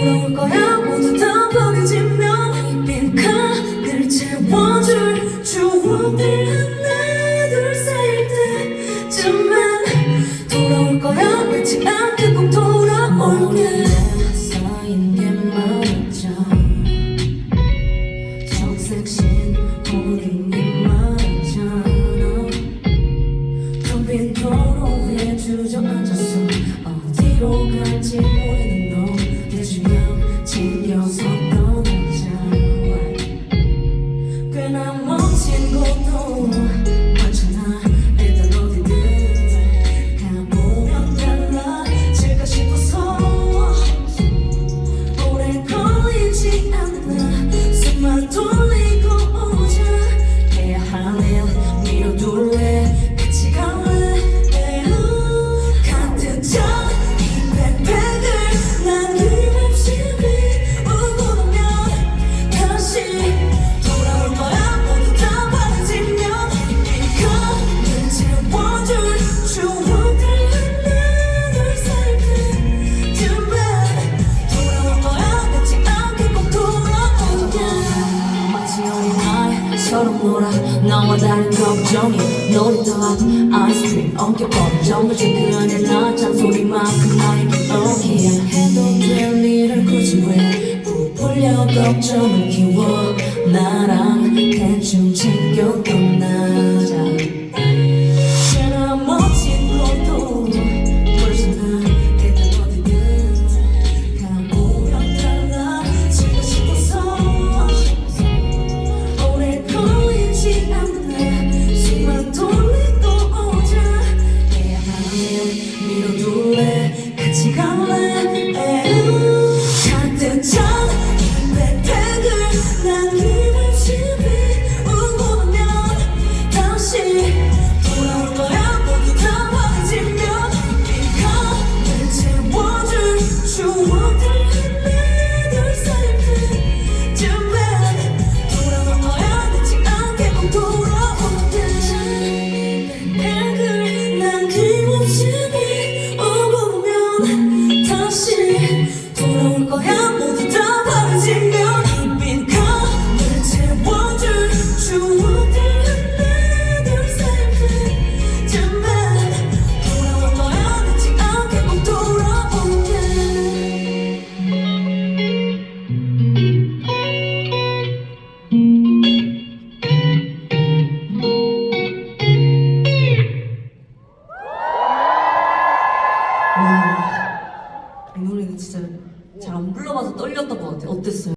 돌아올 거야. 모두 다 버려지면 빈 칸을 채워줄 추억들 하나 둘 쌓일 때쯤엔 돌아올 거야. 늦지 않게 꼭 돌아올게. 쌓인 게 많았죠. 정색신 모든 맞아? 텅빈 도로에 주저앉았어. 어디로 갈지 모르는 너. 대 나와 다른 걱정이 놀이터 앞 아이스크림 정글진 그 안에 나 잔소리만큼 나에게 오기야. 해도 될 일을 굳이 왜 부풀려 걱정을 키워? 나랑 대충 챙겨 와, 이 노래는 진짜 잘 안 불러봐서 떨렸던 것 같아요. 어땠어요?